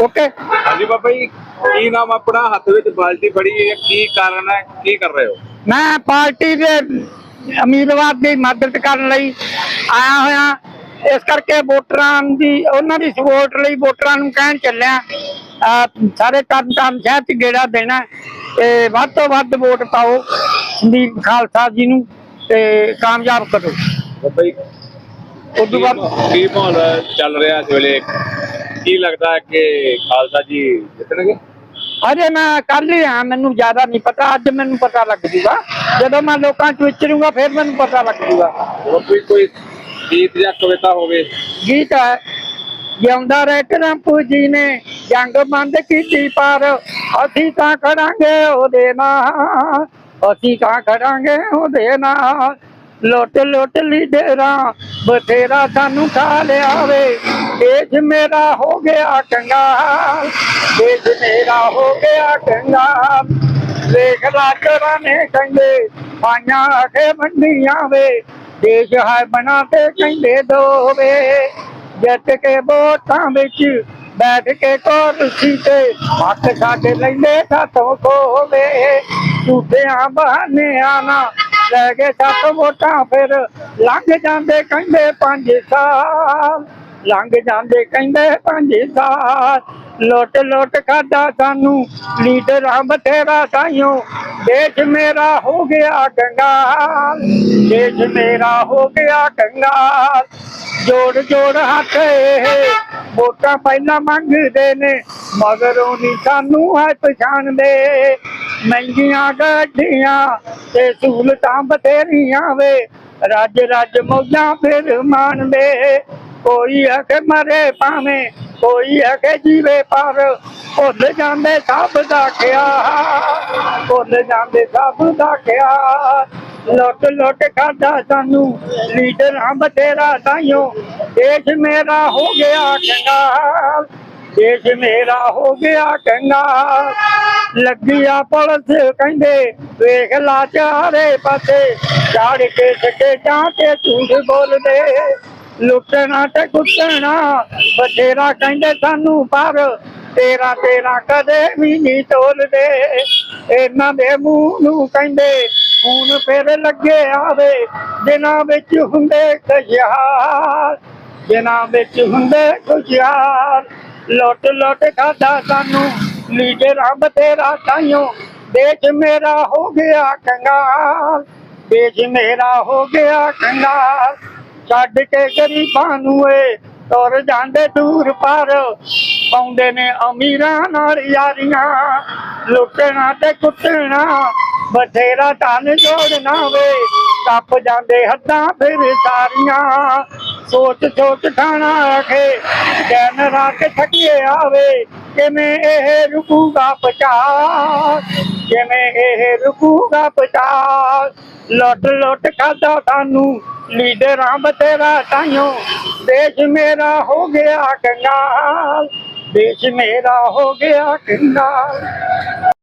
Okay ਹਾਂਜੀ ਬਾਬਾ ਜੀ ਕੀ ਨਾਮ ਆਪਣਾ? ਹੱਥ ਵਿੱਚ ਬਾਲਟੀ ਫੜੀ ਹੈ ਕੀ ਕਾਰਨ ਹੈ? ਕੀ ਕਰ ਰਹੇ ਹੋ? ਮੈਂ ਪਾਰਟੀ ਦੇ ਉਮੀਦਵਾਰ ਦੀ ਮਦਦ ਕਰਨ ਲਈ ਆਇਆ ਹੋਇਆ। ਇਸ ਕਰਕੇ ਵੋਟਰਾਂ ਦੀ ਉਹਨਾਂ ਦੀ ਸਪੋਰਟ ਲਈ ਵੋਟਰਾਂ ਨੂੰ ਕਹਿਣ ਚੱਲਿਆ। ਸਾਰੇ ਤਰਨਤਾਰਨ ਸ਼ਹਿਰ ਚ ਗੇੜਾ ਦੇਣਾ ਤੇ ਵੱਧ ਤੋਂ ਵੱਧ ਵੋਟ ਪਾਓ ਸੰਦੀਪ ਖਾਲਸਾ ਜੀ ਨੂੰ ਤੇ ਕਾਮਯਾਬ ਕਰੋ। ਬਾਬਾ ਜੀ ਉਸ ਤੋਂ ਬਾਅਦ ਕੀ ਮਾਹੌਲ ਚੱਲ ਰਿਹਾ ਇਸ ਵੇਲੇ? ਕੀ ਲੱਗਦਾ ਹੈ ਕਿ ਖਾਲਸਾ ਜੀ ਜਿੱਤਣਗੇ? ਅਜੇ ਮੈਂ ਕੱਲ ਹੀ ਆ ਮੈਨੂੰ ਜ਼ਿਆਦਾ ਨਹੀਂ ਪਤਾ ਅੱਜ ਮੈਨੂੰ ਪਤਾ ਲੱਗ ਜੂਗਾ। ਜਦੋਂ ਮੈਂ ਲੋਕਾਂ ਚ ਵਿਚਰੂੰਗਾ ਫਿਰ ਮੈਨੂੰ ਪਤਾ ਲੱਗ ਜੂਗਾ। ਕੋਈ ਕੋਈ ਗੀਤ ਜਾਂ ਕਵਿਤਾ ਹੋਵੇ? ਗੀਤ ਹੈ। ਜਿਉਂਦਾ ਰਹਿ ਕਰੰਪੂ ਜੀ ਨੇ, ਜੰਗ ਬੰਦ ਕੀਤੀ ਪਰ ਅਸੀਂ ਤਾਂ ਖੜਾਂਗੇ ਉਹਦੇ ਨਾਲ, ਅਸੀਂ ਤਾਂ ਖੜਾਂਗੇ ਉਹਦੇ ਨਾਲ। ਲੁੱਟ ਲੁੱਟ ਲੀਡਰਾਂ, ਬਥੇਰਾ ਸਾਨੂੰ ਖਾ ਲਿਆ ਦੇਸ਼ ਮੇਰਾ ਹੋ ਗਿਆ ਕੰਗਾਲ ਦੇਸ਼ ਮੇਰਾ ਹੋ ਗਿਆ ਕੰਗਾਲ ਵੇਖ ਲਾਜਰਾਂ ਨੇ ਕਹਿੰਦੇ ਪਾਈਆਂ ਆਖੇ ਮੰਡੀਆਂ ਵੇ। ਦੇਸ਼ ਹੈ ਬਣਾ ਤੇ ਕਹਿੰਦੇ ਦੋਵੇ। ਜਿੱਤ ਕੇ ਵੋਟਾਂ ਵਿੱਚ ਬੈਠ ਕੇ ਕੁਰਸੀ ਤੇ ਹੱਥ ਸਾਡੇ ਲੈਂਦੇ, ਸਾਥੋਂ ਖੋਵੇ। ਝੂਠਿਆਂ ਬਹਾਨਿਆਂ ਨਾ ਲੈ ਕੇ ਸੱਤ ਵੋਟਾਂ ਫਿਰ ਲੰਘ ਜਾਂਦੇ ਕਹਿੰਦੇ ਪੰਜ ਸਾਲ। ਲੰਘ ਜਾਂਦੇ ਕਹਿੰਦੇ ਪੰਜ ਸਾਲ। ਲੁੱਟ ਲੁੱਟ ਖਾਦਾ ਸਾਨੂੰ, ਲੀਡਰਾਂ ਬਥੇਰਾ ਸਾਈਓ। ਦੇਸ਼ ਮੇਰਾ ਹੋ ਗਿਆ ਕੰਗਾਲ, ਦੇਸ਼ ਮੇਰਾ ਹੋ ਗਿਆ ਕੰਗਾਲ। ਜੋੜ ਜੋੜ ਹੱਥ ਇਹ। ਵੋਟਾਂ ਪਹਿਲਾਂ ਮੰਗਦੇ ਨੇ, ਮਗਰੋਂ ਨਹੀਂ ਸਾਨੂੰ ਹੈ ਪਛਾਣਦੇ ਮਹਿੰਗੀਆਂ ਗੱਡੀਆਂ ਤੇ ਸਹੂਲਤਾਂ ਬਥੇਰੀਆਂ ਵੇ। ਰੱਜ ਰੱਜ ਮੌਜਾਂ ਫਿਰ ਮਾਣਦੇ। ਕੋਈ ਹੈ ਕਿ ਮਰੇ ਭਾਵੇਂ, ਕੋਈ ਹੈ ਕਿ ਜੀਵੇ ਪਰ। ਭੁੱਲ ਜਾਂਦੇ ਸਭ ਦਾ ਖਿਆ ਭੁੱਲ ਜਾਂਦੇ ਸਭ ਦਾ ਖਿਆਲ। ਲੁੱਟ ਲੁੱਟ ਖਾਦਾ ਸਾਨੂੰ, ਲੀਡਰਾਂ ਬਥੇਰਾ ਤਾਈਓ ਦੇਸ਼ ਮੇਰਾ ਹੋ ਗਿਆ ਕੰਗਾਲ ਦੇਸ਼ ਮੇਰਾ ਹੋ ਗਿਆ ਕੰਗਾਲ ਲੱਗਿਆ ਪੁਲਿਸ ਕਹਿੰਦੇ, ਵੇਖ ਲਾ ਚਾਰੇ ਪਾਸੇ, ਝਾੜ ਕੇ ਸਕੇ ਜਾਂ ਕੇ ਝੂਠ ਬੋਲਦੇ। ਲੁੱਟਣਾ ਤੇ ਕੁੱਟਣਾ, ਬਥੇਰਾ ਕਹਿੰਦੇ ਸਾਨੂੰ ਪਰ, ਤੇਰਾ ਤੇਰਾ ਕਦੇ ਵੀ ਨਹੀਂ ਤੋਲਦੇ। ਇਹਨਾਂ ਦੇ ਮੂੰਹ ਨੂੰ ਕਹਿੰਦੇ ਖੂਨ ਫਿਰ ਲੱਗੇ ਆਵੇ ਦਿਨਾਂ ਵਿੱਚ ਹੁੰਦੇ ਖੁਸ਼ਹਾਲ ਦਿਨਾਂ ਵਿੱਚ ਹੁੰਦੇ ਖੁਸ਼ਹਾਲ ਲੁੱਟ ਲੁੱਟ ਖਾਦਾ ਸਾਨੂੰ ਲੀਡਰਾਂ ਬਥੇਰਾ ਤਾਈਓ, ਦੇਸ਼ ਮੇਰਾ ਹੋ ਗਿਆ ਕੰਗਾਲ। ਦੇਸ਼ ਮੇਰਾ ਹੋ ਗਿਆ ਕੰਗਾਲ। ਛੱਡ ਕੇ ਗਰੀਬਾਂ ਨੂੰ ਏ, ਤੁਰ ਜਾਂਦੇ ਦੂਰ ਪਰ। ਪਾਉਂਦੇ ਨੇ ਅਮੀਰਾਂ ਨਾਲ ਯਾਰੀਆਂ, ਲੁੱਟਣਾ ਤੇ ਕੁੱਟਣਾ ਬਥੇਰਾ ਧਨ ਜੋੜਨਾ ਵੇ ਟੱਪ ਜਾਂਦੇ ਹੱਦਾਂ ਫਿਰ ਸਾਰੀਆਂ। ਸੋਚ ਸੋਚ ਖਾਣਾ ਆਖੇ ਦਿਨ ਰਾਤ ਥੱਕੇ ਆਵੇ, ਕਿਵੇਂ ਇਹ ਰੁਕੂਗਾ ਪਚਾ ਕਿਵੇਂ ਇਹ ਰੁਕੂਗਾ ਪਚਾ ਲੁੱਟ ਲੁੱਟ ਖਾਦਾ ਸਾਨੂੰ, ਲੀਡਰਾਂ ਬਤੇਰਾ ਤਾਈਓ। ਦੇਸ਼ ਮੇਰਾ ਹੋ ਗਿਆ ਕੰਗਾਲ, ਦੇਸ਼ ਮੇਰਾ ਹੋ ਗਿਆ ਕੰਗਾਲ।